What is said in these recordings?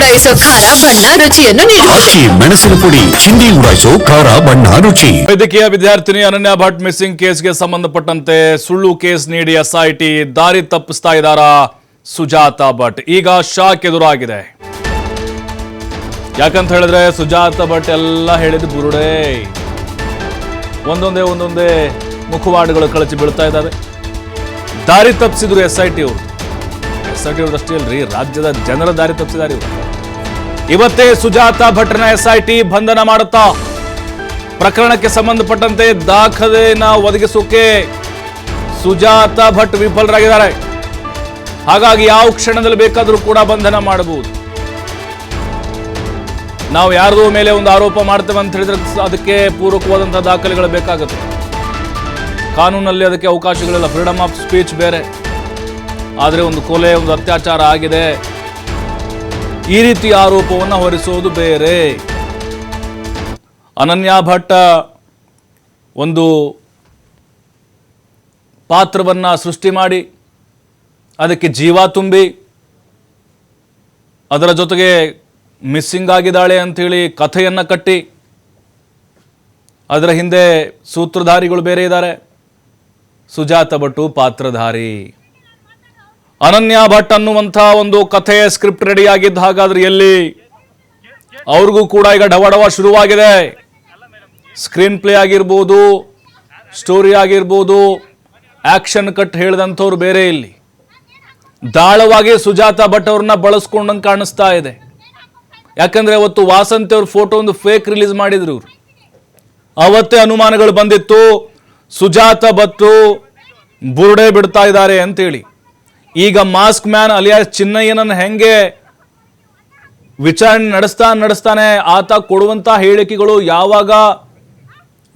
ಉಡಾಯಿಸೋ ಖಾರ ಬಣ್ಣ ರುಚಿಯನ್ನು ನೀಡುತ್ತದೆ ಮೆಣಸಿನ ಪುಡಿ ಚಿಂದಿ ಉಡಾಯಿಸೋ ಖಾರ ಬಣ್ಣ ರುಚಿ. ವೈದ್ಯಕೀಯ ವಿದ್ಯಾರ್ಥಿನಿ ಅನನ್ಯ ಭಟ್ ಮಿಸ್ಸಿಂಗ್ ಕೇಸ್ಗೆ ಸಂಬಂಧಪಟ್ಟಂತೆ ಸುಳ್ಳು ಕೇಸ್ ನೀಡಿ ಎಸ್ಐಟಿ ದಾರಿ ತಪ್ಪಿಸ್ತಾ ಇದ್ದಾರ ಸುಜಾತ ಭಟ್. ಈಗ ಶಾಕ್ ಎದುರಾಗಿದೆ. ಯಾಕಂತ ಹೇಳಿದ್ರೆ ಸುಜಾತ ಭಟ್ ಎಲ್ಲ ಹೇಳಿದ ಬುರುಡೆ. ಒಂದೊಂದೇ ಒಂದೊಂದೇ ಮುಖವಾಡಗಳು ಕಳಚಿ ಬೀಳ್ತಾ ಇದ್ದಾವೆ. ದಾರಿ ತಪ್ಪಿಸಿದ್ರು ಎಸ್ ಐ ಟಿ ಅವರು ಎಸ್ ಐ ಟಿ ಅವ್ರದ್ದು ಅಷ್ಟೇ ಅಲ್ರಿ ರಾಜ್ಯದ ಜನರ ದಾರಿ ತಪ್ಪಿಸಿದ್ದಾರೆ ಇವರು. ಇವತ್ತೇ ಸುಜಾತ ಭಟ್ರನ ಎಸ್ಐಟಿ ಬಂಧನ ಮಾಡುತ್ತಾ? ಪ್ರಕರಣಕ್ಕೆ ಸಂಬಂಧಪಟ್ಟಂತೆ ದಾಖಲೆಯನ್ನ ಒದಗಿಸೋಕೆ ಸುಜಾತ ಭಟ್ ವಿಫಲರಾಗಿದ್ದಾರೆ. ಹಾಗಾಗಿ ಯಾವ ಕ್ಷಣದಲ್ಲಿ ಬೇಕಾದರೂ ಕೂಡ ಬಂಧನ ಮಾಡಬಹುದು. ನಾವು ಯಾರದೋ ಮೇಲೆ ಒಂದು ಆರೋಪ ಮಾಡ್ತೇವೆ ಅಂತ ಹೇಳಿದ್ರೆ ಅದಕ್ಕೆ ಪೂರಕವಾದಂತಹ ದಾಖಲೆಗಳು ಬೇಕಾಗುತ್ತೆ. ಕಾನೂನಲ್ಲಿ ಅದಕ್ಕೆ ಅವಕಾಶಗಳಿಲ್ಲ. ಫ್ರೀಡಮ್ ಆಫ್ ಸ್ಪೀಚ್ ಬೇರೆ. ಆದರೆ ಒಂದು ಕೊಲೆ, ಒಂದು ಅತ್ಯಾಚಾರ ಆಗಿದೆ. ಈ ರೀತಿ ಆರೋಪವನ್ನು ಹೊರಿಸೋದು ಬೇರೆ. ಅನನ್ಯ ಭಟ್ಟ ಒಂದು ಪಾತ್ರವನ್ನು ಸೃಷ್ಟಿ ಮಾಡಿ, ಅದಕ್ಕೆ ಜೀವ ತುಂಬಿ, ಅದರ ಜೊತೆಗೆ ಮಿಸ್ಸಿಂಗ್ ಆಗಿದ್ದಾಳೆ ಅಂಥೇಳಿ ಕಥೆಯನ್ನು ಕಟ್ಟಿ, ಅದರ ಹಿಂದೆ ಸೂತ್ರಧಾರಿಗಳು ಬೇರೆ ಇದ್ದಾರೆ. ಸುಜಾತ ಭಟ್ಟು ಪಾತ್ರಧಾರಿ. ಅನನ್ಯ ಭಟ್ ಅನ್ನುವಂಥ ಒಂದು ಕಥೆ ಸ್ಕ್ರಿಪ್ಟ್ ರೆಡಿ ಆಗಿದ್ದ ಹಾಗಾದ್ರೆ ಎಲ್ಲಿ? ಅವ್ರಿಗೂ ಕೂಡ ಈಗ ಡವಡವ ಶುರುವಾಗಿದೆ. ಸ್ಕ್ರೀನ್ ಪ್ಲೇ ಆಗಿರ್ಬೋದು, ಸ್ಟೋರಿ ಆಗಿರ್ಬೋದು, ಆಕ್ಷನ್ ಕಟ್ ಹೇಳಿದಂಥವ್ರು ಬೇರೆ ಇಲ್ಲಿ. ದಾಳವಾಗಿ ಸುಜಾತ ಭಟ್ ಅವ್ರನ್ನ ಬಳಸ್ಕೊಂಡಂಗೆ ಕಾಣಿಸ್ತಾ ಇದೆ. ಯಾಕಂದ್ರೆ ಅವತ್ತು ವಾಸಂತಿ ಅವ್ರ ಫೋಟೋ ಒಂದು ಫೇಕ್ ರಿಲೀಸ್ ಮಾಡಿದ್ರು ಇವ್ರು. ಅವತ್ತೇ ಅನುಮಾನಗಳು ಬಂದಿತ್ತು, ಸುಜಾತ ಭಟ್ಟು ಬುರುಡೆ ಬಿಡ್ತಾ ಇದ್ದಾರೆ ಅಂತೇಳಿ. ಈಗ ಮಾಸ್ಕ್ ಮ್ಯಾನ್ ಅಲಿಯಾಸ್ ಚಿನ್ನಯ್ಯನನ್ನು ಹೆಂಗೆ ವಿಚಾರಣೆ ನಡೆಸ್ತಾ ನಡೆಸ್ತಾನೆ, ಆತ ಕೊಡುವಂತ ಹೇಳಿಕೆಗಳು ಯಾವಾಗ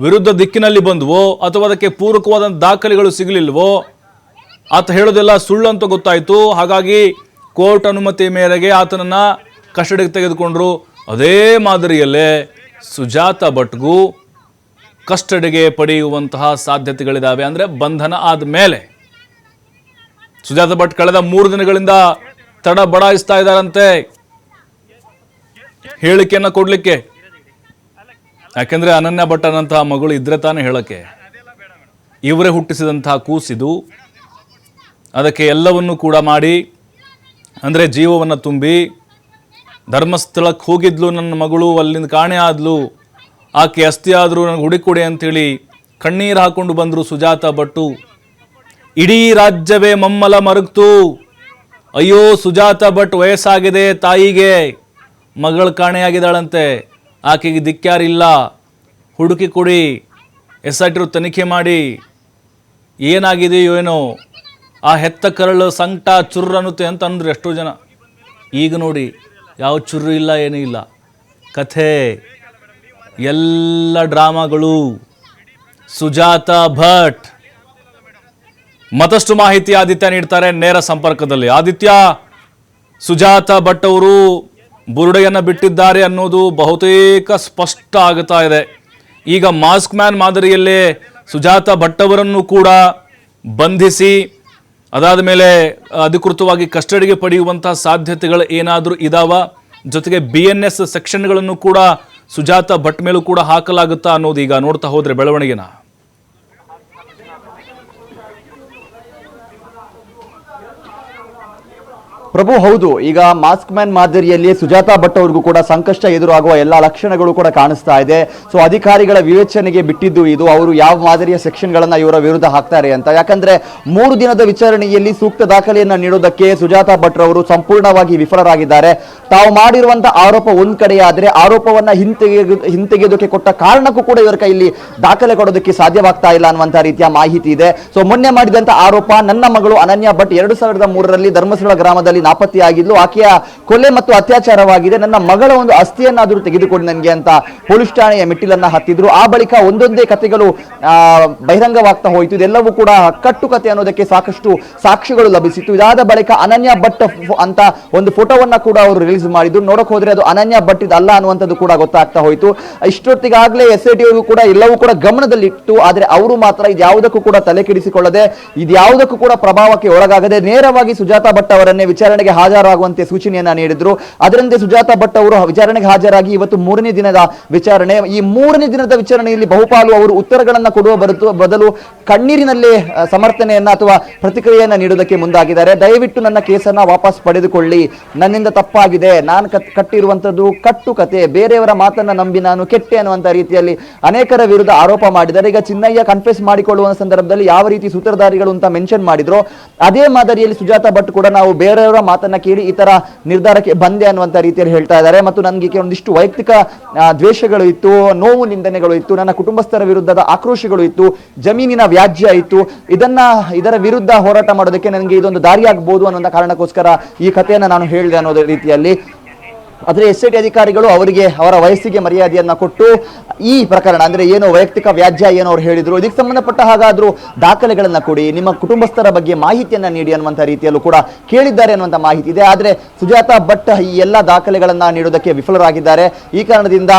ವಿರುದ್ಧ ದಿಕ್ಕಿನಲ್ಲಿ ಬಂದವೋ ಅಥವಾ ಅದಕ್ಕೆ ಪೂರಕವಾದ ದಾಖಲೆಗಳು ಸಿಗಲಿಲ್ವೋ, ಆತ ಹೇಳೋದೆಲ್ಲ ಸುಳ್ಳು ಅಂತ ಗೊತ್ತಾಯಿತು. ಹಾಗಾಗಿ ಕೋರ್ಟ್ ಅನುಮತಿ ಮೇರೆಗೆ ಆತನನ್ನು ಕಸ್ಟಡಿಗೆ ತೆಗೆದುಕೊಂಡ್ರು. ಅದೇ ಮಾದರಿಯಲ್ಲೇ ಸುಜಾತ ಭಟ್ಗೂ ಕಸ್ಟಡಿಗೆ ಪಡೆಯುವಂತಹ ಸಾಧ್ಯತೆಗಳಿದಾವೆ. ಅಂದರೆ ಬಂಧನ ಆದ ಮೇಲೆ ಸುಜಾತ ಭಟ್ ಕಳೆದ ಮೂರು ದಿನಗಳಿಂದ ತಡ ಬಡಾಯಿಸ್ತಾ ಇದ್ದಾರಂತೆ. ಹೇಳಿಕೆಯನ್ನ ಕೊಡ್ಲಿಕ್ಕೆ. ಯಾಕೆಂದ್ರೆ ಅನನ್ಯ ಭಟ್ ಅನ್ನಂತಹ ಮಗಳು ಇದ್ರೆ ತಾನೇ ಹೇಳಕ್ಕೆ. ಇವರೇ ಹುಟ್ಟಿಸಿದಂತಹ ಕೂಸಿದು ಅದಕ್ಕೆ ಎಲ್ಲವನ್ನು ಕೂಡ ಮಾಡಿ, ಅಂದರೆ ಜೀವವನ್ನು ತುಂಬಿ ಧರ್ಮಸ್ಥಳಕ್ಕೆ ಹೋಗಿದ್ಲು ನನ್ನ ಮಗಳು, ಅಲ್ಲಿಂದ ಕಾಣೆ ಆದ್ಲು. ಆಕೆ ಅಸ್ಥಿ ಆದರೂ ನನಗೆ ಹುಡುಕೊಡಿ ಅಂಥೇಳಿ ಕಣ್ಣೀರು ಹಾಕೊಂಡು ಬಂದರು ಸುಜಾತ ಭಟ್ಟು. ಇಡೀ ರಾಜ್ಯವೇ ಮಮ್ಮಲ ಮರುಗ್ತು. ಅಯ್ಯೋ ಸುಜಾತ ಭಟ್ ವಯಸ್ಸಾಗಿದೆ ತಾಯಿಗೆ. ಮಗಳು ಕಾಣೆಯಾಗಿದ್ದಾಳಂತೆ. ಆಕೆಗೆ ದಿಕ್ಕ್ಯಾರಿಲ್ಲ ಹುಡುಕಿ ಕೊಡಿ. ಎಸ್ ತನಿಖೆ ಮಾಡಿ. ಏನಾಗಿದೆಯೋ ಏನೋ. ಆ ಹೆತ್ತ ಕರಳು ಸಂಕಟ ಚುರ್ರು ಅನ್ನುತ್ತೆ ಅಂತ ಅಂದರು ಎಷ್ಟೋ ಜನ. ಈಗ ನೋಡಿ, ಯಾವ ಚುರ್ರು ಇಲ್ಲ, ಏನೂ ಇಲ್ಲ. ಕಥೆ. ಎಲ್ಲ ಡ್ರಾಮಾಗಳು. ಸುಜಾತ ಭಟ್. ಮತ್ತಷ್ಟು ಮಾಹಿತಿ ಆದಿತ್ಯ ನೀಡ್ತಾರೆ ನೇರ ಸಂಪರ್ಕದಲ್ಲಿ. ಆದಿತ್ಯ, ಸುಜಾತ ಭಟ್ ಅವರು ಬುರುಡೆಯನ್ನು ಬಿಟ್ಟಿದ್ದಾರೆ ಅನ್ನೋದು ಬಹುತೇಕ ಸ್ಪಷ್ಟ ಆಗುತ್ತಾ ಇದೆ. ಈಗ ಮಾಸ್ಕ್ ಮ್ಯಾನ್ ಮಾದರಿಯಲ್ಲೇ ಸುಜಾತ ಭಟ್ ಅವರನ್ನು ಕೂಡ ಬಂಧಿಸಿ, ಅದಾದ ಮೇಲೆ ಅಧಿಕೃತವಾಗಿ ಕಸ್ಟಡಿಗೆ ಪಡೆಯುವಂತಹ ಸಾಧ್ಯತೆಗಳು ಏನಾದರೂ ಇದಾವ? ಜೊತೆಗೆ ಬಿ ಎನ್ ಎಸ್ ಸೆಕ್ಷನ್ಗಳನ್ನು ಕೂಡ ಸುಜಾತ ಭಟ್ ಮೇಲೂ ಕೂಡ ಹಾಕಲಾಗುತ್ತಾ ಅನ್ನೋದು ಈಗ ನೋಡ್ತಾ ಹೋದರೆ ಬೆಳವಣಿಗೆನ. ಪ್ರಭು ಹೌದು, ಈಗ ಮಾಸ್ಕ್ ಮ್ಯಾನ್ ಮಾದರಿಯಲ್ಲಿ ಸುಜಾತಾ ಭಟ್ ಅವ್ರಿಗೂ ಕೂಡ ಸಂಕಷ್ಟ ಎದುರಾಗುವ ಎಲ್ಲಾ ಲಕ್ಷಣಗಳು ಕೂಡ ಕಾಣಿಸ್ತಾ ಇದೆ. ಸೊ ಅಧಿಕಾರಿಗಳ ವಿವೇಚನೆಗೆ ಬಿಟ್ಟಿದ್ದು ಇದು. ಅವರು ಯಾವ ಮಾದರಿಯ ಸೆಕ್ಷನ್ ಗಳನ್ನ ಇವರ ವಿರುದ್ಧ ಹಾಕ್ತಾರೆ ಅಂತ. ಯಾಕಂದ್ರೆ ಮೂರು ದಿನದ ವಿಚಾರಣೆಯಲ್ಲಿ ಸೂಕ್ತ ದಾಖಲೆಯನ್ನು ನೀಡೋದಕ್ಕೆ ಸುಜಾತಾ ಭಟ್ ಅವರು ಸಂಪೂರ್ಣವಾಗಿ ವಿಫಲರಾಗಿದ್ದಾರೆ. ತಾವು ಮಾಡಿರುವಂತಹ ಆರೋಪ ಒಂದ್ ಕಡೆ ಆದ್ರೆ ಆರೋಪವನ್ನ ಹಿಂತೆಗೆದು ಹಿಂತೆಗೆಯೋದಕ್ಕೆ ಕೊಟ್ಟ ಕಾರಣಕ್ಕೂ ಕೂಡ ಇವರ ಕೈಯಲ್ಲಿ ದಾಖಲೆ ಕೊಡೋದಕ್ಕೆ ಸಾಧ್ಯವಾಗ್ತಾ ಇಲ್ಲ ಅನ್ನುವಂತ ರೀತಿಯ ಮಾಹಿತಿ ಇದೆ. ಸೊ ಮೊನ್ನೆ ಮಾಡಿದಂತ ಆರೋಪ ನನ್ನ ಮಗಳು ಅನನ್ಯ ಭಟ್ ಎರಡು ಸಾವಿರದ ಮೂರರಲ್ಲಿ ಧರ್ಮಸ್ಥಳ ಗ್ರಾಮದಲ್ಲಿ ನಾಪತ್ತೆಯಾಗಿದ್ಲು ಆಕೆಯ ಕೊಲೆ ಮತ್ತು ಅತ್ಯಾಚಾರವಾಗಿದೆ. ನನ್ನ ಮಗಳ ಒಂದು ಅಸ್ಥಿಯನ್ನಾದರೂ ತೆಗೆದುಕೊಂಡು ನನಗೆ ಅಂತ ಪೊಲೀಸ್ ಠಾಣೆಯ ಮೆಟ್ಟಿಲನ್ನ ಹತ್ತಿದ್ರು. ಆ ಬಳಿಕ ಒಂದೊಂದೇ ಕಥೆಗಳು ಬಹಿರಂಗವಾಗ್ತಾ ಹೋಯಿತು. ಇದೆಲ್ಲವೂ ಕೂಡ ಕಟ್ಟುಕತೆ ಅನ್ನೋದಕ್ಕೆ ಸಾಕಷ್ಟು ಸಾಕ್ಷಿಗಳು ಲಭಿಸಿತ್ತು. ಇದಾದ ಬಳಿಕ ಅನನ್ಯ ಭಟ್ ಅಂತ ಒಂದು ಫೋಟೋವನ್ನ ಕೂಡ ಅವರು ರಿಲೀಸ್ ಮಾಡಿದ್ದು. ನೋಡಕ್ ಹೋದ್ರೆ ಅದು ಅನನ್ಯ ಭಟ್ ಅಲ್ಲ ಅನ್ನುವಂಥದ್ದು ಕೂಡ ಗೊತ್ತಾಗ್ತಾ ಹೋಯ್ತು. ಇಷ್ಟೊತ್ತಿಗಾಗಲೇ ಎಸ್ ಐ ಟಿ ಕೂಡ ಎಲ್ಲವೂ ಕೂಡ ಗಮನದಲ್ಲಿಟ್ಟು, ಆದ್ರೆ ಅವರು ಮಾತ್ರ ಇದ್ಯಾವುದಕ್ಕೂ ಕೂಡ ತಲೆ ಕೆಡಿಸಿಕೊಳ್ಳದೆ ಇದ್ಯಾವುದಕ್ಕೂ ಕೂಡ ಪ್ರಭಾವಕ್ಕೆ ಒಳಗಾಗದೆ ನೇರವಾಗಿ ಸುಜಾತಾ ಭಟ್ ಅವರನ್ನೇ ವಿಚಾರಣೆಗೆ ಹಾಜರಾಗುವಂತೆ ಸೂಚನೆಯನ್ನ ನೀಡಿದ್ರು. ಅದರಂತೆ ಸುಜಾತಾ ಭಟ್ ಅವರು ವಿಚಾರಣೆಗೆ ಹಾಜರಾಗಿ ಇವತ್ತು ಮೂರನೇ ದಿನದ ವಿಚಾರಣೆ. ಈ ಮೂರನೇ ದಿನದ ವಿಚಾರಣೆಯಲ್ಲಿ ಬಹುಪಾಲು ಅವರು ಉತ್ತರಗಳನ್ನ ಕೊಡುವ ಬದಲು ಕಣ್ಣೀರಿನಲ್ಲೇ ಸಮರ್ಥನೆಯನ್ನ ಅಥವಾ ಪ್ರತಿಕ್ರಿಯೆಯನ್ನ ನೀಡುವುದಕ್ಕೆ ಮುಂದಾಗಿದ್ದಾರೆ. ದಯವಿಟ್ಟು ನನ್ನ ಕೇಸನ್ನ ವಾಪಸ್ ಪಡೆದುಕೊಳ್ಳಿ. ನನ್ನಿಂದ ತಪ್ಪಾಗಿದೆ. ನಾನು ಕತ್, ಕಟ್ಟಿರುವಂಥದ್ದು ಕಟ್ಟು ಕತೆ ಬೇರೆಯವರ ಮಾತನ್ನ ನಂಬಿ ನಾನು ಕೆಟ್ಟೆ ಅನ್ನುವಂಥ ರೀತಿಯಲ್ಲಿ ಅನೇಕರ ವಿರುದ್ಧ ಆರೋಪ ಮಾಡಿದ್ದಾರೆ. ಈಗ ಚಿನ್ನಯ್ಯ ಕನ್ಫೆಸ್ ಮಾಡಿಕೊಳ್ಳುವ ಸಂದರ್ಭದಲ್ಲಿ ಯಾವ ರೀತಿ ಸೂತ್ರಧಾರಿಗಳು ಅಂತ ಮೆನ್ಷನ್ ಮಾಡಿದ್ರು, ಅದೇ ಮಾದರಿಯಲ್ಲಿ ಸುಜಾತ ಭಟ್ ಕೂಡ ನಾವು ಬೇರೆಯವರ ಮಾತನ್ನ ಕೇಳಿ ಈ ನಿರ್ಧಾರಕ್ಕೆ ಬಂದೆ ಅನ್ನುವಂಥ ರೀತಿಯಲ್ಲಿ ಹೇಳ್ತಾ ಇದ್ದಾರೆ. ಮತ್ತು ನನಗೆ ಒಂದಿಷ್ಟು ವೈಯಕ್ತಿಕ ದ್ವೇಷಗಳು ಇತ್ತು, ನೋವು ನಿಂದನೆಗಳು ಇತ್ತು, ನನ್ನ ಕುಟುಂಬಸ್ಥರ ವಿರುದ್ಧದ ಆಕ್ರೋಶಗಳು ಇತ್ತು, ಜಮೀನಿನ ವ್ಯಾಜ್ಯ ಇತ್ತು. ಇದನ್ನ, ಇದರ ವಿರುದ್ಧ ಹೋರಾಟ ಮಾಡೋದಕ್ಕೆ ನನಗೆ ಇದೊಂದು ದಾರಿಯಾಗಬಹುದು ಅನ್ನೋ ಕಾರಣಕ್ಕೋಸ್ಕರ ಈ ಕಥೆಯನ್ನು ನಾನು ಹೇಳಿದೆ ಅನ್ನೋದ ರೀತಿಯಲ್ಲಿ ಆದರೆ ಎಸ್ ಐ ಟಿ ಅಧಿಕಾರಿಗಳು ಅವರಿಗೆ ಅವರ ವಯಸ್ಸಿಗೆ ಮರ್ಯಾದೆಯನ್ನ ಕೊಟ್ಟು ಈ ಪ್ರಕರಣ, ಅಂದ್ರೆ ಏನು ವೈಯಕ್ತಿಕ ವ್ಯಾಜ್ಯ ಏನು ಅವ್ರು ಹೇಳಿದ್ರು, ಇದಕ್ಕೆ ಸಂಬಂಧಪಟ್ಟ ಹಾಗಾದರೂ ದಾಖಲೆಗಳನ್ನ ಕೊಡಿ, ನಿಮ್ಮ ಕುಟುಂಬಸ್ಥರ ಬಗ್ಗೆ ಮಾಹಿತಿಯನ್ನ ನೀಡಿ ಅನ್ನುವಂಥ ರೀತಿಯಲ್ಲೂ ಕೂಡ ಕೇಳಿದ್ದಾರೆ ಅನ್ನುವಂಥ ಮಾಹಿತಿ ಇದೆ. ಆದ್ರೆ ಸುಜಾತಾ ಭಟ್ ಈ ಎಲ್ಲ ದಾಖಲೆಗಳನ್ನ ನೀಡೋದಕ್ಕೆ ವಿಫಲರಾಗಿದ್ದಾರೆ. ಈ ಕಾರಣದಿಂದ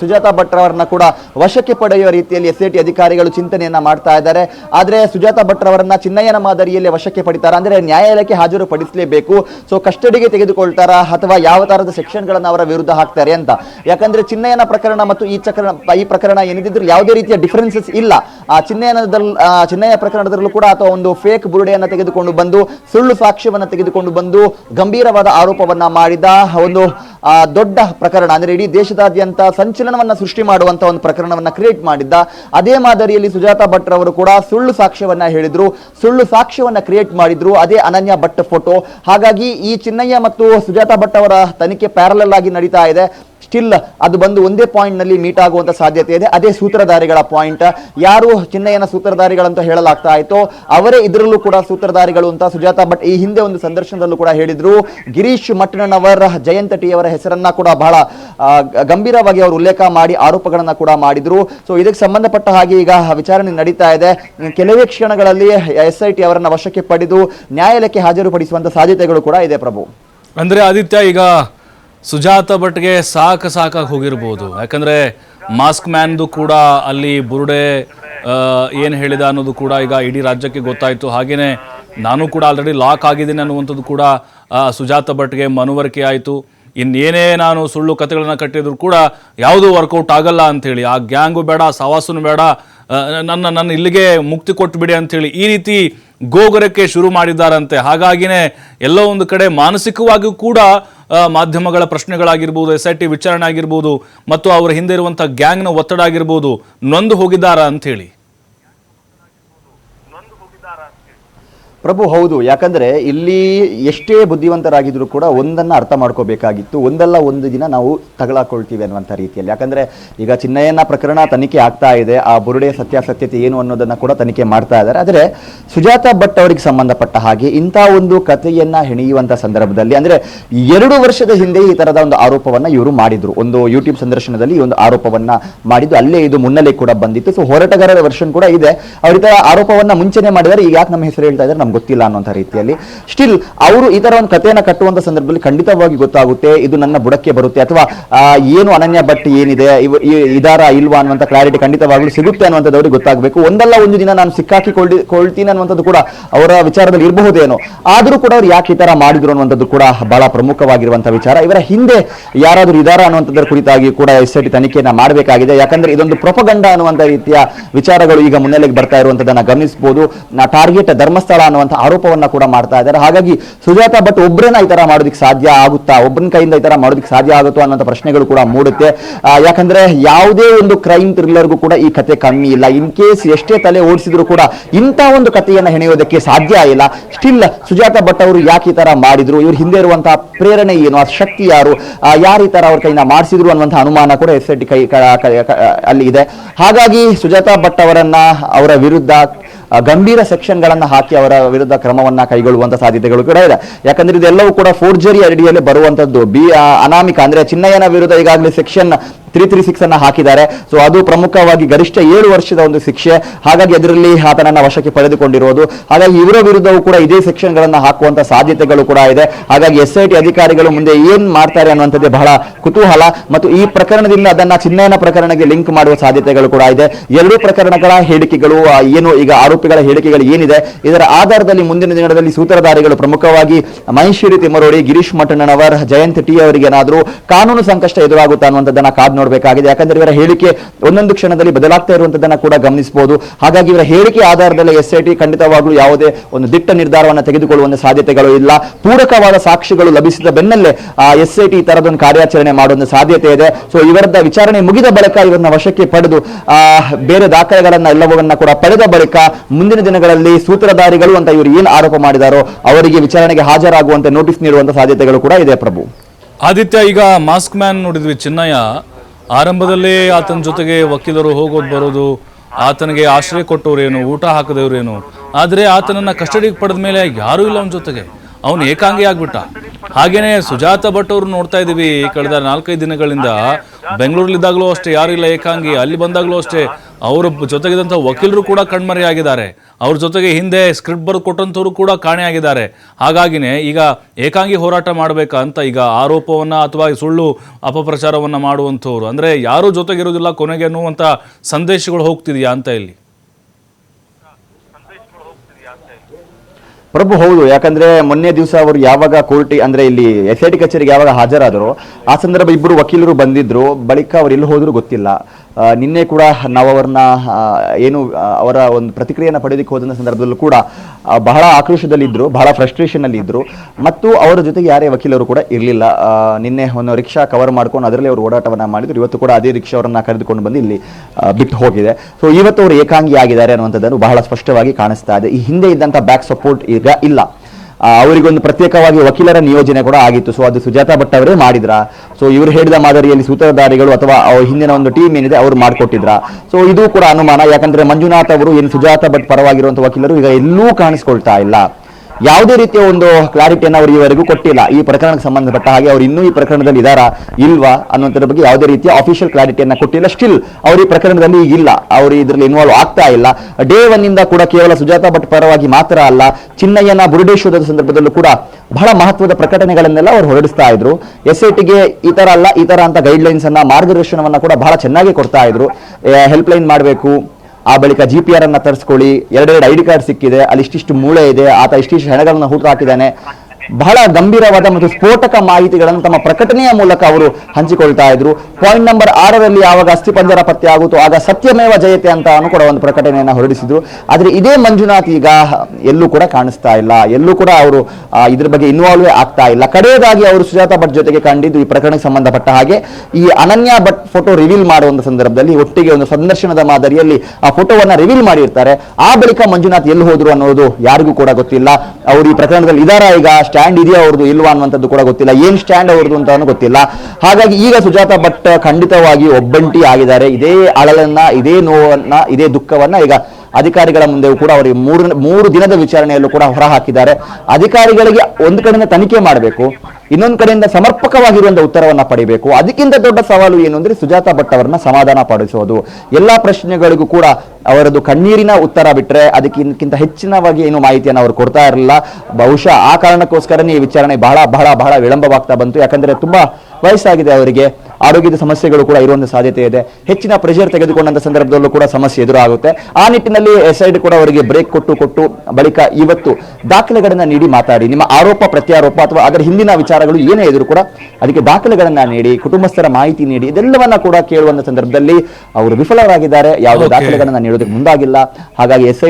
ಸುಜಾತಾ ಭಟ್ ಅವರನ್ನ ಕೂಡ ವಶಕ್ಕೆ ಪಡೆಯುವ ರೀತಿಯಲ್ಲಿ ಎಸ್ ಐ ಟಿ ಅಧಿಕಾರಿಗಳು ಚಿಂತನೆಯನ್ನ ಮಾಡ್ತಾ ಇದ್ದಾರೆ. ಆದ್ರೆ ಸುಜಾತಾ ಭಟ್ ಅವರನ್ನ ಚಿನ್ನಯ್ಯನ ಮಾದರಿಯಲ್ಲಿ ವಶಕ್ಕೆ ಪಡಿತಾರ, ಅಂದ್ರೆ ನ್ಯಾಯಾಲಯಕ್ಕೆ ಹಾಜರು ಪಡಿಸಲೇಬೇಕು ಸೊ, ಕಸ್ಟಡಿಗೆ ತೆಗೆದುಕೊಳ್ತಾರ ಅಥವಾ ಯಾವ ತರಹದ ಸೆಕ್ಷನ್ಗಳನ್ನ ಅವರ ವಿರುದ್ಧ ಹಾಕ್ತಾರೆ ಅಂತ. ಯಾಕಂದ್ರೆ ಚಿನ್ನಯನ ಪ್ರಕರಣ ಮತ್ತು ಈ ಚಕ್ರ ಈ ಪ್ರಕರಣ ಏನಿದ್ರು ಯಾವುದೇ ರೀತಿಯ ಡಿಫರೆನ್ಸಸ್ ಇಲ್ಲ. ಆ ಚಿನ್ನಯನದಲ್ಲಿ ಚಿನ್ನಯ ಪ್ರಕರಣದಲ್ಲೂ ಕೂಡ ಅಥವಾ ಒಂದು ಫೇಕ್ ಬುರುಡೆಯನ್ನು ತೆಗೆದುಕೊಂಡು ಬಂದು ಸುಳ್ಳು ಸಾಕ್ಷ್ಯವನ್ನು ತೆಗೆದುಕೊಂಡು ಬಂದು ಗಂಭೀರವಾದ ಆರೋಪವನ್ನ ಮಾಡಿದ ಒಂದು ಆ, ದೊಡ್ಡ ಪ್ರಕರಣ ಅಂದರೆ ಇಡೀ ದೇಶದಾದ್ಯಂತ ಸಂಚಲನವನ್ನ ಸೃಷ್ಟಿ ಮಾಡುವಂತ ಒಂದು ಪ್ರಕರಣವನ್ನ ಕ್ರಿಯೇಟ್ ಮಾಡಿದ್ದ. ಅದೇ ಮಾದರಿಯಲ್ಲಿ ಸುಜಾತಾ ಭಟ್ ರವರು ಕೂಡ ಸುಳ್ಳು ಸಾಕ್ಷ್ಯವನ್ನ ಹೇಳಿದ್ರು. ಸುಳ್ಳು ಸಾಕ್ಷ್ಯವನ್ನ ಕ್ರಿಯೇಟ್ ಮಾಡಿದ್ರು. ಅದೇ ಅನನ್ಯ ಭಟ್ ಫೋಟೋ ಹಾಗಾಗಿ ಈ ಚಿನ್ನಯ್ಯ ಮತ್ತು ಸುಜಾತಾ ಭಟ್ ಅವರ ತನಿಖೆ ಪ್ಯಾರಲಲ್ ಆಗಿ ನಡೀತಾ ಇದೆ. ಸ್ಟಿಲ್ ಅದು ಬಂದು ಒಂದೇ ಪಾಯಿಂಟ್ನಲ್ಲಿ ಮೀಟ್ ಆಗುವಂತ ಸಾಧ್ಯತೆ ಇದೆ. ಅದೇ ಸೂತ್ರಧಾರಿಗಳ ಪಾಯಿಂಟ್ ಯಾರು ಚಿನ್ನಯ್ಯನ ಸೂತ್ರಧಾರಿಗಳಂತ ಹೇಳಲಾಗ್ತಾ ಇತ್ತು. ಅವರೇ ಇದರಲ್ಲೂ ಕೂಡ ಸೂತ್ರಧಾರಿಗಳು ಅಂತ ಸುಜಾತ ಬಟ್ ಈ ಹಿಂದೆ ಒಂದು ಸಂದರ್ಶನದಲ್ಲೂ ಕೂಡ ಹೇಳಿದ್ರು. ಗಿರೀಶ್ ಮಟ್ಟಣ್ಣನವರ ಜಯಂತ ಟಿ ಅವರ ಹೆಸರನ್ನ ಕೂಡ ಬಹಳ ಗಂಭೀರವಾಗಿ ಅವರು ಉಲ್ಲೇಖ ಮಾಡಿ ಆರೋಪಗಳನ್ನ ಕೂಡ ಮಾಡಿದ್ರು. ಸೊ ಇದಕ್ಕೆ ಸಂಬಂಧಪಟ್ಟ ಹಾಗೆ ಈಗ ವಿಚಾರಣೆ ನಡೀತಾ ಇದೆ. ಕೆಲವೇ ಕ್ಷಣಗಳಲ್ಲಿ ಎಸ್ ಐ ಟಿ ಅವರನ್ನ ವಶಕ್ಕೆ ಪಡೆದು ನ್ಯಾಯಾಲಯಕ್ಕೆ ಹಾಜರುಪಡಿಸುವಂತ ಸಾಧ್ಯತೆಗಳು ಕೂಡ ಇದೆ ಪ್ರಭು. ಅಂದ್ರೆ ಆದಿತ್ಯ, ಈಗ ಸುಜಾತ ಭಟ್ಗೆ ಸಾಕ ಸಾಕಾಗಿ ಹೋಗಿರ್ಬೋದು. ಯಾಕಂದ್ರೆ ಮಾಸ್ಕ್ ಮ್ಯಾನ್ದು ಕೂಡ ಅಲ್ಲಿ ಬುರುಡೆ ಏನು ಹೇಳಿದ ಅನ್ನೋದು ಕೂಡ ಈಗ ಇಡೀ ರಾಜ್ಯಕ್ಕೆ ಗೊತ್ತಾಯಿತು. ಹಾಗೆಯೇ ನಾನು ಕೂಡ ಆಲ್ರೆಡಿ ಲಾಕ್ ಆಗಿದ್ದೀನಿ ಅನ್ನುವಂಥದ್ದು ಕೂಡ ಸುಜಾತ ಭಟ್ಗೆ ಮನವರಿಕೆ ಆಯಿತು. ಇನ್ನೇನೇ ನಾನು ಸುಳ್ಳು ಕಥೆಗಳನ್ನ ಕಟ್ಟಿದ್ರು ಕೂಡ ಯಾವುದೂ ವರ್ಕೌಟ್ ಆಗಲ್ಲ ಅಂಥೇಳಿ. ಆ ಗ್ಯಾಂಗು ಬೇಡ, ಸವಾಸನು ಬೇಡ ನನ್ನ ನನ್ನ ಇಲ್ಲಿಗೆ ಮುಕ್ತಿ ಕೊಟ್ಬಿಡಿ ಅಂಥೇಳಿ ಈ ರೀತಿ ಗೋಗರಕ್ಕೆ ಶುರು ಮಾಡಿದ್ದಾರಂತೆ. ಹಾಗಾಗಿನೇ ಎಲ್ಲೋ ಒಂದು ಕಡೆ ಮಾನಸಿಕವಾಗಿಯೂ ಕೂಡ ಮಾಧ್ಯಮಗಳ ಪ್ರಶ್ನೆಗಳಾಗಿರ್ಬೋದು, ಎಸ್ ಐ ಟಿ ವಿಚಾರಣೆ ಆಗಿರ್ಬೋದು, ಮತ್ತು ಅವರ ಹಿಂದೆ ಇರುವಂಥ ಗ್ಯಾಂಗ್ನ ಒತ್ತಡ ಆಗಿರ್ಬೋದು, ನೊಂದು ಹೋಗಿದ್ದಾರಾ ಅಂಥೇಳಿ? ಪ್ರಭು ಹೌದು, ಯಾಕಂದರೆ ಇಲ್ಲಿ ಎಷ್ಟೇ ಬುದ್ಧಿವಂತರಾಗಿದ್ದರೂ ಕೂಡ ಒಂದನ್ನು ಅರ್ಥ ಮಾಡ್ಕೋಬೇಕಾಗಿತ್ತು. ಒಂದಲ್ಲ ಒಂದು ದಿನ ನಾವು ತಗಲಾಕೊಳ್ತೀವಿ ಅನ್ನುವಂಥ ರೀತಿಯಲ್ಲಿ. ಯಾಕಂದರೆ ಈಗ ಚಿನ್ನಯ್ಯನ ಪ್ರಕರಣ ತನಿಖೆ ಆಗ್ತಾ ಇದೆ, ಆ ಬುರುಡೆಯ ಸತ್ಯಾಸತ್ಯತೆ ಏನು ಅನ್ನೋದನ್ನು ಕೂಡ ತನಿಖೆ ಮಾಡ್ತಾ ಇದ್ದಾರೆ. ಆದರೆ ಸುಜಾತ ಭಟ್ ಅವರಿಗೆ ಸಂಬಂಧಪಟ್ಟ ಹಾಗೆ ಇಂಥ ಒಂದು ಕಥೆಯನ್ನು ಹೆಣೆಯುವಂಥ ಸಂದರ್ಭದಲ್ಲಿ, ಅಂದರೆ ಎರಡು ವರ್ಷದ ಹಿಂದೆ ಈ ಥರದ ಒಂದು ಆರೋಪವನ್ನು ಇವರು ಮಾಡಿದರು. ಒಂದು ಯೂಟ್ಯೂಬ್ ಸಂದರ್ಶನದಲ್ಲಿ ಒಂದು ಆರೋಪವನ್ನು ಮಾಡಿದ್ದು, ಅಲ್ಲೇ ಇದು ಮುನ್ನೆಲೆ ಕೂಡ ಬಂದಿತ್ತು. ಸೊ ಹೋರಾಟಗಾರರ ವರ್ಷನ್ ಕೂಡ ಇದೆ. ಅವ್ರ ಆರೋಪವನ್ನ ಮುಂಚೆನೆ ಮಾಡಿದರೆ ಈಗ ಯಾಕೆ ನಮ್ಮ ಹೆಸರು ಹೇಳ್ತಾ ಇದ್ದಾರೆ, ನಮ್ಗೆ ಗೊತ್ತಿಲ್ಲ ಅನ್ನೋಂಥ ರೀತಿಯಲ್ಲಿ. ಸ್ಟಿಲ್ ಅವರು ಈ ತರ ಒಂದು ಕಥೆಯನ್ನು ಕಟ್ಟುವಂತ ಸಂದರ್ಭದಲ್ಲಿ ಖಂಡಿತವಾಗಿ ಗೊತ್ತಾಗುತ್ತೆ, ಇದು ನನ್ನ ಬುಡಕ್ಕೆ ಬರುತ್ತೆ ಅಥವಾ ಏನು ಅನನ್ಯ ಭಟ್ ಏನಿದೆ ಇದಾರ ಇಲ್ವಾ ಅನ್ನುವಂಥ ಕ್ಲಾರಿಟಿ ಖಂಡಿತವಾಗ್ಲೂ ಸಿಗುತ್ತೆ ಅನ್ನುವಂಥದ್ದು ಅವರಿಗೆ ಗೊತ್ತಾಗಬೇಕು. ಒಂದಲ್ಲ ಒಂದು ದಿನ ನಾನು ಸಿಕ್ಕಾಕಿಕೊಳ್ಳಿ ಕೊಳ್ತೀನಿ ಅನ್ನುವಂಥದ್ದು ಕೂಡ ಅವರ ವಿಚಾರದಲ್ಲಿ ಇರಬಹುದೇನೋ. ಆದರೂ ಕೂಡ ಅವ್ರು ಯಾಕೆ ಈ ತರ ಮಾಡಿದ್ರು ಅನ್ನುವಂಥದ್ದು ಕೂಡ ಬಹಳ ಪ್ರಮುಖವಾಗಿರುವಂತಹ ವಿಚಾರ. ಇವರ ಹಿಂದೆ ಯಾರಾದರೂ ಇದಾರ ಅನ್ನುವಂಥದ್ರ ಕುರಿತಾಗಿ ಕೂಡ ಎಸ್ ಐ ಟಿ ತನಿಖೆಯನ್ನು ಮಾಡಬೇಕಾಗಿದೆ. ಯಾಕಂದ್ರೆ ಇದೊಂದು ಪ್ರೊಪಗಂಡ ಅನ್ನುವಂಥ ರೀತಿಯ ವಿಚಾರಗಳು ಈಗ ಮುನ್ನೆಲೆಗೆ ಬರ್ತಾ ಇರುವಂತದನ್ನ ಗಮನಿಸಬಹುದು ಟಾರ್ಗೆಟ್ ಧರ್ಮಸ್ಥಳ ಅನ್ನುವಂಥ ಆರೋಪವನ್ನ ಕೂಡ ಮಾಡ್ತಾ ಇದ್ದಾರೆ. ಹಾಗಾಗಿ ಸುಜಾತ ಭಟ್ ಒಬ್ಬರನ್ನ ಈ ತರ ಮಾಡೋದಕ್ಕೆ ಸಾಧ್ಯ ಆಗುತ್ತಾ? ಒಬ್ಬನ ಕೈಯಿಂದ ಈ ತರ ಮಾಡೋದಕ್ಕೆ ಸಾಧ್ಯ ಆಗುತ್ತಾ ಅನ್ನೋಂಥ ಪ್ರಶ್ನೆಗಳು ಕೂಡ ಮೂಡುತ್ತೆ. ಯಾಕಂದ್ರೆ ಯಾವುದೇ ಒಂದು ಕ್ರೈಮ್ ಥ್ರಿಲ್ಲರ್ಗೂ ಕೂಡ ಈ ಕತೆ ಕಮ್ಮಿ ಇಲ್ಲ. ಇನ್ ಕೇಸ್ ಎಷ್ಟೇ ತಲೆ ಓಡಿಸಿದ್ರು ಕೂಡ ಇಂಥ ಒಂದು ಕಥೆಯನ್ನು ಹೆಣೆಯೋದಕ್ಕೆ ಸಾಧ್ಯ ಇಲ್ಲ. ಸ್ಟಿಲ್ ಸುಜಾತಾ ಭಟ್ ಅವರು ಯಾಕೆ ಈ ತರ ಮಾಡಿದ್ರು? ಇವ್ರ ಹಿಂದೆ ಇರುವಂತಹ ಪ್ರೇರಣೆ ಏನು? ಆ ಶಕ್ತಿ ಯಾರು? ಯಾರು ಈ ತರ ಅವ್ರ ಕೈಯಿಂದ ಮಾಡಿಸಿದ್ರು ಅನ್ನುವಂಥ ಅನುಮಾನ ಕೂಡ ಎಸ್ ಕೈ, ಅಲ್ಲಿ ಇದೆ. ಹಾಗಾಗಿ ಸುಜಾತಾ ಭಟ್ ಅವರನ್ನ ಅವರ ವಿರುದ್ಧ ಗಂಭೀರ ಸೆಕ್ಷನ್ಗಳನ್ನು ಹಾಕಿ ಅವರ ವಿರುದ್ಧ ಕ್ರಮವನ್ನ ಕೈಗೊಳ್ಳುವಂತ ಸಾಧ್ಯತೆಗಳು ಕೂಡ ಇದೆ. ಯಾಕಂದ್ರೆ ಇದೆಲ್ಲವೂ ಕೂಡ ಫೋರ್ಜರಿ ಅಡಿಯಲ್ಲಿ ಬರುವಂತದ್ದು. ಬಿ ಅನಾಮಿಕ ಅಂದ್ರೆ ಚಿನ್ನಯ್ಯನ ವಿರುದ್ಧ ಈಗಾಗಲೇ ಸೆಕ್ಷನ್ ತ್ರೀ ತ್ರೀ ಸಿಕ್ಸ್ ಅನ್ನ ಹಾಕಿದ್ದಾರೆ. ಸೊ ಅದು ಪ್ರಮುಖವಾಗಿ ಗರಿಷ್ಠ ಏಳು ವರ್ಷದ ಒಂದು ಶಿಕ್ಷೆ. ಹಾಗಾಗಿ ಅದರಲ್ಲಿ ಆತನನ್ನ ವಶಕ್ಕೆ ಪಡೆದುಕೊಂಡಿರೋದು ಹಾಗಾಗಿ ಇವರ ವಿರುದ್ಧವೂ ಕೂಡ ಇದೇ ಸೆಕ್ಷನ್ ಗಳನ್ನ ಹಾಕುವಂತ ಸಾಧ್ಯತೆಗಳು ಕೂಡ ಇದೆ. ಹಾಗಾಗಿ ಎಸ್ ಐ ಟಿ ಅಧಿಕಾರಿಗಳು ಮುಂದೆ ಏನ್ ಮಾಡ್ತಾರೆ ಅನ್ನುವಂಥದ್ದೇ ಬಹಳ ಕುತೂಹಲ. ಮತ್ತು ಈ ಪ್ರಕರಣದಿಂದ ಅದನ್ನ ಚಿನ್ನಯನ ಪ್ರಕರಣಕ್ಕೆ ಲಿಂಕ್ ಮಾಡುವ ಸಾಧ್ಯತೆಗಳು ಕೂಡ ಇದೆ. ಎರಡೂ ಪ್ರಕರಣಗಳ ಹೇಳಿಕೆಗಳು ಏನು ಈಗ ಆರೋಪಿಗಳ ಹೇಳಿಕೆಗಳು ಏನಿದೆ, ಇದರ ಆಧಾರದಲ್ಲಿ ಮುಂದಿನ ದಿನಗಳಲ್ಲಿ ಸೂತ್ರಧಾರಿಗಳು ಪ್ರಮುಖವಾಗಿ ಮಹೇಶ್ವರಿ ತಿಮ್ಮರೋಡಿ, ಗಿರೀಶ್ ಮಠಣ್ಣನವರ್, ಜಯಂತ್ ಟಿ ಅವರಿಗೆ ಏನಾದರೂ ಕಾನೂನು ಸಂಕಷ್ಟ ಎದುರಾಗುತ್ತಾ ಅನ್ನುವಂಥದ್ದನ್ನ ಕಾದು ನೋಡಬೇಕಾಗಿದೆ. ಯಾಕಂದ್ರೆ ಇವರ ಹೇಳಿಕೆ ಒಂದೊಂದು ಕ್ಷಣದಲ್ಲಿ ಬದಲಾಗ್ತಾ ಇರುವಂತದ್ದನ್ನ ಕೂಡ ಗಮನಿಸಬಹುದು ಹಾಗಾಗಿ ಇವರ ಹೇಳಿಕೆ ಆಧಾರದಲ್ಲಿ ಎಸ್ ಐ ಟಿ ಖಂಡಿತವಾಗ್ಲೂ ಯಾವುದೇ ಒಂದು ದಿಟ್ಟ ನಿರ್ಧಾರವನ್ನು ತೆಗೆದುಕೊಳ್ಳುವಂತ ಸಾಧ್ಯತೆಗಳು ಇಲ್ಲ. ಪೂರಕವಾದ ಸಾಕ್ಷಿಗಳು ಲಭಿಸಿದ ಬೆನ್ನಲ್ಲೇ ಎಸ್ ಐ ಟಿ ತರದೊಂದು ಕಾರ್ಯಾಚರಣೆ ಮಾಡುವ ಸಾಧ್ಯತೆ ಇದೆ. ಸೊ ಇವರದ ವಿಚಾರಣೆ ಮುಗಿದ ಬಳಿಕ ಇವರನ್ನ ವಶಕ್ಕೆ ಪಡೆದು ಆ, ಬೇರೆ ದಾಖಲೆಗಳನ್ನ ಎಲ್ಲವನ್ನ ಕೂಡ ಪಡೆದ ಬಳಿಕ ಮುಂದಿನ ದಿನಗಳಲ್ಲಿ ಸೂತ್ರಧಾರಿಗಳು ಅಂತ ಇವರು ಏನು ಆರೋಪ ಮಾಡಿದಾರೋ ಅವರಿಗೆ ವಿಚಾರಣೆಗೆ ಹಾಜರಾಗುವಂತೆ ನೋಟಿಸ್ ನೀಡುವಂತ ಸಾಧ್ಯತೆಗಳು ಕೂಡ ಇದೆ ಪ್ರಭು. ಆದಿತ್ಯ ಈಗ ಮಾಸ್ಕ್ ಮ್ಯಾನ್ ನೋಡಿದ್ವಿ ಚಿನ್ನಯ್ಯ. ಆರಂಭದಲ್ಲೇ ಆತನ ಜೊತೆಗೆ ವಕೀಲರು ಹೋಗೋದು ಬರೋದು, ಆತನಿಗೆ ಆಶ್ರಯ ಕೊಟ್ಟವ್ರೇನು, ಊಟ ಹಾಕದವ್ರೇನು? ಆದರೆ ಆತನನ್ನ ಕಸ್ಟಡಿಗೆ ಪಡೆದ ಮೇಲೆ ಯಾರೂ ಇಲ್ಲ ಅವನ ಜೊತೆಗೆ. ಅವನು ಏಕಾಂಗಿ ಆಗ್ಬಿಟ್ಟ. ಹಾಗೇನೆ ಸುಜಾತ ಭಟ್ ಅವರು ನೋಡ್ತಾ ಇದೀವಿ ಕಳೆದ ನಾಲ್ಕೈದು ದಿನಗಳಿಂದ ಬೆಂಗಳೂರಲ್ಲಿದ್ದಾಗಲೂ ಅಷ್ಟೇ, ಯಾರಿಲ್ಲ, ಏಕಾಂಗಿ, ಅಲ್ಲಿ ಬಂದಾಗಲೂ ಅಷ್ಟೇ, ಅವರ ಜೊತೆಗಿದಂಥ ವಕೀಲರು ಕೂಡ ಕಣ್ಮರೆಯಾಗಿದ್ದಾರೆ ಅವ್ರ ಜೊತೆಗೆ ಹಿಂದೆ ಸ್ಕ್ರಿಪ್ಟ್ ಬರೆದು ಕೊಟ್ಟಂಥವ್ರು ಕೂಡ ಕಾಣೆಯಾಗಿದ್ದಾರೆ ಹಾಗಾಗಿನೇ ಈಗ ಏಕಾಂಗಿ ಹೋರಾಟ ಮಾಡಬೇಕಾ ಅಂತ ಈಗ ಆರೋಪವನ್ನ ಅಥವಾ ಸುಳ್ಳು ಅಪಪ್ರಚಾರವನ್ನ ಮಾಡುವಂಥವ್ರು. ಅಂದ್ರೆ ಯಾರೂ ಜೊತೆಗಿರೋದಿಲ್ಲ ಕೊನೆಗೆ ಅನ್ನುವಂಥ ಸಂದೇಶಗಳು ಹೋಗ್ತಿದೆಯಾ ಅಂತ ಇಲ್ಲಿ? ಪ್ರಭು ಹೌದು. ಯಾಕಂದ್ರೆ ಮೊನ್ನೆ ದಿವಸ ಅವರು ಯಾವಾಗ ಕೋರ್ಟ್ ಅಂದ್ರೆ ಇಲ್ಲಿ ಎಸ್ ಕಚೇರಿಗೆ ಯಾವಾಗ ಹಾಜರಾದರು, ಆ ಸಂದರ್ಭ ಇಬ್ಬರು ವಕೀಲರು ಬಂದಿದ್ರು, ಬಳಿಕ ಅವ್ರು ಎಲ್ಲಿ ಹೋದ್ರು ಗೊತ್ತಿಲ್ಲ. ನಿನ್ನೆ ಕೂಡ ನಾವು ಅವರನ್ನ ಏನು ಅವರ ಒಂದು ಪ್ರತಿಕ್ರಿಯೆಯನ್ನು ಪಡೆಯೋದಕ್ಕೆ ಹೋದಂಥ ಸಂದರ್ಭದಲ್ಲೂ ಕೂಡ ಬಹಳ ಆಕ್ರೋಶದಲ್ಲಿದ್ದರು ಬಹಳ ಫ್ರಸ್ಟ್ರೇಷನಲ್ಲಿ ಇದ್ದರು ಮತ್ತು ಅವರ ಜೊತೆಗೆ ಯಾರೇ ವಕೀಲರು ಕೂಡ ಇರಲಿಲ್ಲ. ನಿನ್ನೆ ಒಂದು ರಿಕ್ಷಾ ಕವರ್ ಮಾಡ್ಕೊಂಡು ಅದರಲ್ಲಿ ಅವರು ಓಡಾಟವನ್ನು ಮಾಡಿದ್ರು. ಇವತ್ತು ಕೂಡ ಅದೇ ರಿಕ್ಷಾ ಅವರನ್ನ ಕರೆದುಕೊಂಡು ಬಂದು ಇಲ್ಲಿ ಬಿಟ್ಟು ಹೋಗಿದೆ. ಸೊ ಇವತ್ತು ಅವರು ಏಕಾಂಗಿ ಆಗಿದ್ದಾರೆ ಅನ್ನುವಂಥದ್ದನ್ನು ಬಹಳ ಸ್ಪಷ್ಟವಾಗಿ ಕಾಣಿಸ್ತಾ ಇದೆ. ಈ ಹಿಂದೆ ಇದ್ದಂಥ ಬ್ಯಾಕ್ ಸಪೋರ್ಟ್ ಈಗ ಇಲ್ಲ. ಅವರಿಗೊಂದು ಪ್ರತ್ಯೇಕವಾಗಿ ವಕೀಲರ ನಿಯೋಜನೆ ಕೂಡ ಆಗಿತ್ತು. ಸೊ ಅದು ಸುಜಾತಾ ಭಟ್ ಅವರೇ ಮಾಡಿದ್ರ. ಸೊ ಇವರು ಹೇಳಿದ ಮಾದರಿಯಲ್ಲಿ ಸೂತ್ರಧಾರಿಗಳು ಅಥವಾ ಹಿಂದಿನ ಒಂದು ಟೀಮ್ ಏನಿದೆ ಅವರು ಮಾಡಿಕೊಟ್ಟಿದ್ರ. ಸೊ ಇದು ಕೂಡ ಅನುಮಾನ. ಯಾಕಂದ್ರೆ ಮಂಜುನಾಥ್ ಅವರು ಏನು ಸುಜಾತಾ ಭಟ್ ಪರವಾಗಿರುವಂತಹ ವಕೀಲರು ಈಗ ಎಲ್ಲೂ ಕಾಣಿಸ್ಕೊಳ್ತಾ ಇಲ್ಲ. ಯಾವುದೇ ರೀತಿಯ ಒಂದು ಕ್ಲಾರಿಟಿಯನ್ನು ಅವರು ಈವರೆಗೂ ಕೊಟ್ಟಿಲ್ಲ. ಈ ಪ್ರಕರಣಕ್ಕೆ ಸಂಬಂಧಪಟ್ಟ ಹಾಗೆ ಅವರು ಇನ್ನೂ ಈ ಪ್ರಕರಣದಲ್ಲಿ ಇದಾರಾ? ಇಲ್ವಾ? ಅನ್ನುವಂಥದ್ರ ಬಗ್ಗೆ ಯಾವುದೇ ರೀತಿಯ ಅಫಿಷಿಯಲ್ ಕ್ಲಾರಿಟಿಯನ್ನು ಕೊಟ್ಟಿಲ್ಲ. ಸ್ಟಿಲ್ ಅವರು ಈ ಪ್ರಕರಣದಲ್ಲಿ ಈಗಿಲ್ಲ ಅವರು ಇದರಲ್ಲಿ ಇನ್ವಾಲ್ವ್ ಆಗ್ತಾ ಇಲ್ಲ. ಡೇ ಒನ್ ಇಂದ ಕೂಡ ಕೇವಲ ಸುಜಾತಾ ಭಟ್ ಪರವಾಗಿ ಮಾತ್ರ ಅಲ್ಲ, ಚಿನ್ನಯ್ಯನ ಬುರುಡೇಶ್ವರದ ಸಂದರ್ಭದಲ್ಲೂ ಕೂಡ ಬಹಳ ಮಹತ್ವದ ಪ್ರಕಟಣೆಗಳನ್ನೆಲ್ಲ ಅವರು ಹೊರಡಿಸ್ತಾ ಇದ್ರು. ಎಸ್ ಐ ಟಿಗೆ ಈ ತರ ಅಲ್ಲ, ಈ ತರ ಅಂತ ಗೈಡ್ ಲೈನ್ಸ್ ಅನ್ನ ಮಾರ್ಗದರ್ಶನವನ್ನ ಕೂಡ ಬಹಳ ಚೆನ್ನಾಗಿ ಕೊಡ್ತಾ ಇದ್ರು. ಹೆಲ್ಪ್ ಲೈನ್ ಮಾಡಬೇಕು. ಆ ಬಳಿಕ ಜಿ ಪಿ ಆರ್ ಅನ್ನ ತರಿಸ್ಕೊಳ್ಳಿ. ಎರಡೆರಡು ಐ ಡಿ ಕಾರ್ಡ್ ಸಿಕ್ಕಿದೆ. ಅಲ್ಲಿ ಇಷ್ಟಿಷ್ಟು ಮೂಳೆ ಇದೆ. ಆತ ಇಷ್ಟಿಷ್ಟು ಹೆಣಗಳನ್ನ ಹುಟ್ಟು ಹಾಕಿದ್ದಾನೆ. ಬಹಳ ಗಂಭೀರವಾದ ಮತ್ತು ಸ್ಫೋಟಕ ಮಾಹಿತಿಗಳನ್ನು ತಮ್ಮ ಪ್ರಕಟಣೆಯ ಮೂಲಕ ಅವರು ಹಂಚಿಕೊಳ್ತಾ ಇದ್ರು. ಪಾಯಿಂಟ್ ನಂಬರ್ ಆರರಲ್ಲಿ ಯಾವಾಗ ಅಸ್ಥಿಪಂಜರ ಪತ್ತೆ ಆಗುತ್ತೋ ಆಗ ಸತ್ಯಮೇವ ಜಯತೆ ಅಂತ ಕೂಡ ಒಂದು ಪ್ರಕಟಣೆಯನ್ನು ಹೊರಡಿಸಿದ್ರು. ಆದರೆ ಇದೇ ಮಂಜುನಾಥ್ ಈಗ ಎಲ್ಲೂ ಕೂಡ ಕಾಣಿಸ್ತಾ ಇಲ್ಲ. ಎಲ್ಲೂ ಕೂಡ ಅವರು ಇದ್ರ ಬಗ್ಗೆ ಇನ್ವಾಲ್ವ್ ಆಗ್ತಾ ಇಲ್ಲ. ಕಡೆಯದಾಗಿ ಅವರು ಸುಜಾತ ಭಟ್ ಜೊತೆಗೆ ಕಂಡಿದ್ದು ಈ ಪ್ರಕರಣಕ್ಕೆ ಸಂಬಂಧಪಟ್ಟ ಹಾಗೆ. ಈ ಅನನ್ಯ ಭಟ್ ಫೋಟೋ ರಿವೀಲ್ ಮಾಡುವಂತ ಸಂದರ್ಭದಲ್ಲಿ ಒಟ್ಟಿಗೆ ಒಂದು ಸಂದರ್ಶನದ ಮಾದರಿಯಲ್ಲಿ ಆ ಫೋಟೋವನ್ನ ರಿವೀಲ್ ಮಾಡಿರ್ತಾರೆ. ಆ ಬಳಿಕ ಮಂಜುನಾಥ್ ಎಲ್ಲಿ ಹೋದ್ರು ಅನ್ನೋದು ಯಾರಿಗೂ ಕೂಡ ಗೊತ್ತಿಲ್ಲ. ಅವರು ಈ ಪ್ರಕರಣದಲ್ಲಿ ಇದಾರ ಈಗ? ಸ್ಟ್ಯಾಂಡ್ ಇದೆಯಾ ಅವ್ರದ್ದು ಇಲ್ವಾ ಅನ್ನುವಂಥದ್ದು ಕೂಡ ಗೊತ್ತಿಲ್ಲ. ಏನ್ ಸ್ಟ್ಯಾಂಡ್ ಅವ್ರದ್ದು ಅಂತ ಗೊತ್ತಿಲ್ಲ. ಹಾಗಾಗಿ ಈಗ ಸುಜಾತ ಭಟ್ ಖಂಡಿತವಾಗಿ ಒಬ್ಬಂಟಿ ಆಗಿದ್ದಾರೆ. ಇದೇ ಅಳಲನ್ನ, ಇದೇ ನೋವನ್ನ, ಇದೇ ದುಃಖವನ್ನ ಈಗ ಅಧಿಕಾರಿಗಳ ಮುಂದೆ ಕೂಡ ಅವರಿಗೆ ಮೂರು ಮೂರು ದಿನದ ವಿಚಾರಣೆಯಲ್ಲೂ ಕೂಡ ಹೊರ ಹಾಕಿದ್ದಾರೆ. ಅಧಿಕಾರಿಗಳಿಗೆ ಒಂದು ಕಡೆಯಿಂದ ತನಿಖೆ ಮಾಡಬೇಕು. ಇನ್ನೊಂದು ಕಡೆಯಿಂದ ಸಮರ್ಪಕವಾಗಿರುವಂತಹ ಉತ್ತರವನ್ನ ಪಡಿಬೇಕು. ಅದಕ್ಕಿಂತ ದೊಡ್ಡ ಸವಾಲು ಏನು ಅಂದ್ರೆ ಸುಜಾತಾ ಭಟ್ ಅವರನ್ನ ಸಮಾಧಾನ ಪಡಿಸೋದು. ಎಲ್ಲಾ ಪ್ರಶ್ನೆಗಳಿಗೂ ಕೂಡ ಅವರದ್ದು ಕಣ್ಣೀರಿನ ಉತ್ತರ ಬಿಟ್ಟರೆ ಅದಕ್ಕಿಂತ ಹೆಚ್ಚಿನವಾಗಿ ಏನು ಮಾಹಿತಿಯನ್ನು ಅವರು ಕೊಡ್ತಾ ಇರಲಿಲ್ಲ. ಬಹುಶಃ ಆ ಕಾರಣಕ್ಕೋಸ್ಕರನೇ ಈ ವಿಚಾರಣೆ ಬಹಳ ಬಹಳ ಬಹಳ ವಿಳಂಬವಾಗ್ತಾ ಬಂತು. ಯಾಕಂದ್ರೆ ತುಂಬಾ ವಯಸ್ಸಾಗಿದೆ ಅವರಿಗೆ. ಆರೋಗ್ಯದ ಸಮಸ್ಯೆಗಳು ಕೂಡ ಇರುವಂತ ಸಾಧ್ಯತೆ ಇದೆ. ಹೆಚ್ಚಿನ ಪ್ರೆಷರ್ ತೆಗೆದುಕೊಂಡಂತ ಸಂದರ್ಭದಲ್ಲೂ ಕೂಡ ಸಮಸ್ಯೆ ಎದುರಾಗುತ್ತೆ. ಆ ನಿಟ್ಟಿನಲ್ಲಿ ಎಸ್ ಐ ಡಿ ಕೂಡ ಅವರಿಗೆ ಬ್ರೇಕ್ ಕೊಟ್ಟು ಕೊಟ್ಟು ಬಳಿಕ ಇವತ್ತು ದಾಖಲೆಗಳನ್ನ ನೀಡಿ ಮಾತಾಡಿ. ನಿಮ್ಮ ಆರೋಪ ಪ್ರತ್ಯಾರೋಪ ಅಥವಾ ಅದರ ಹಿಂದಿನ ವಿಚಾರಗಳು ಏನೇ ಇದ್ರು ಕೂಡ ಅದಕ್ಕೆ ದಾಖಲೆಗಳನ್ನ ನೀಡಿ ಕುಟುಂಬಸ್ಥರ ಮಾಹಿತಿ ನೀಡಿ ಇದೆಲ್ಲವನ್ನ ಕೂಡ ಕೇಳುವಂತ ಸಂದರ್ಭದಲ್ಲಿ ಅವರು ವಿಫಲರಾಗಿದ್ದಾರೆ. ಯಾವುದೇ. ದಾಖಲೆಗಳನ್ನ ನೀಡೋದಕ್ಕೆ ಮುಂದಾಗಿಲ್ಲ. ಹಾಗಾಗಿ ಎಸ್